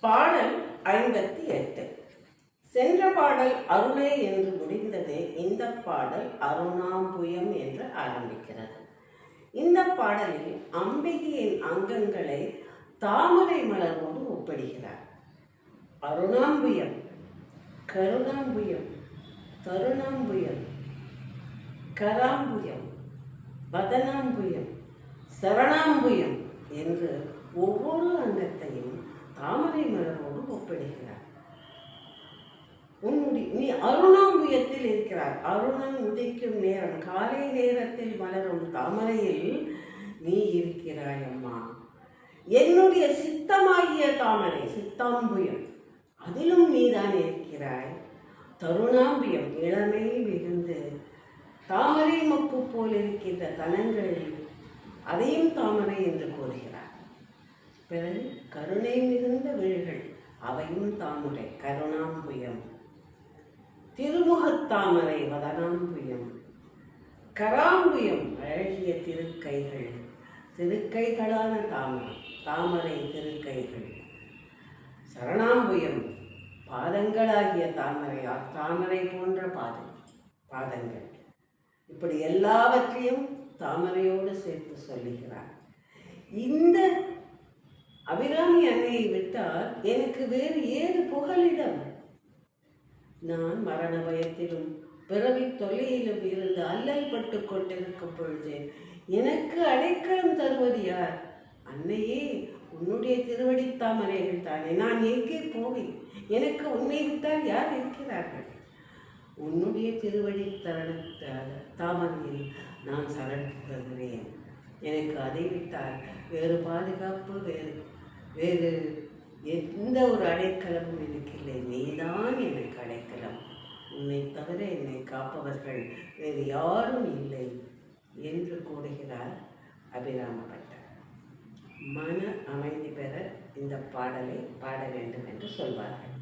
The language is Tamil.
பாடல் ஐம்பத்தி எட்டு. சென்ற பாடல் அருளே என்று முடிந்தது இந்த பாடல் அருணாம்புயம் என்று ஆரம்பிக்கிறது. இந்த பாடலில் அம்பிகையின் அங்கங்களை தாமரை மலரோடு ஒப்பிடுகிறார். அருணாம்புயம் கருணாம்புயம் தருணாம்புயம் கராம்புயம் வதனாம்புயம் சரணாம்புயம் என்று ஒவ்வொரு அங்கத்தையும் தாமரை மலரோடு ஒப்பிடுகிறார். உன்னுடைய நீ அருணாம்புயத்தில் இருக்கிறார் அருணன் உதிக்கும் நேரம் காலை நேரத்தில் மலரும் தாமரையில் நீ இருக்கிறாய் அம்மா. என்னுடைய சித்தமாகிய தாமரை சித்தாம்புயம் அதிலும் நீதான் இருக்கிறாய். தருணாம்பியம் இளமை மிகுந்து தாமரை மப்பு போல் இருக்கின்ற தலங்களில் அதையும் தாமரை என்று கூறுகிறார். பிறகு கருணை மிகுந்த விழிகள் அவையும் தாமுடை கருணாம்புயம் திருமுகத்தாமரை வதனாம்புயம் கராம்புயம் அழகிய திருக்கைகள் திருக்கைகளான தாமரை தாமரை திருக்கைகள். சரணாம்புயம் பாதங்களாகிய தாமரை தாமரை போன்ற பாதம் பாதங்கள். இப்படி எல்லாவற்றையும் தாமரையோடு சேர்த்து சொல்லுகிறார். இந்த அபிராமி அன்னையை விட்டால் எனக்கு வேறு ஏது புகலிடம்? நான் மரண பயத்திலும் பிறவி தொல்லையிலும் இருந்து அல்லல் பட்டு கொண்டிருக்கும் பொழுது எனக்கு அடைக்கலம் தருவது யார்? அன்னையே உன்னுடைய திருவடி தாமரைகள் தானே. நான் எங்கே போவேன்? எனக்கு உன்னை விட்டால் யார் இருக்கிறார்கள்? உன்னுடைய திருவடி தரண தாமரையில் நான் சரண் எனக்கு அதை விட்டால் வேறு பாதுகாப்பு வேறு வேறு எந்த ஒரு அடைக்கலமும் எனக்கு இல்லை. நீதான் எனக்கு அடைக்கலம். உன்னை தவிர என்னை காப்பவர்கள் வேறு யாரும் இல்லை என்று கூறுகிறார் அபிராமபட்டர். மன அமைதி பெற இந்த பாடலை பாட வேண்டும் என்று சொல்வார்கள்.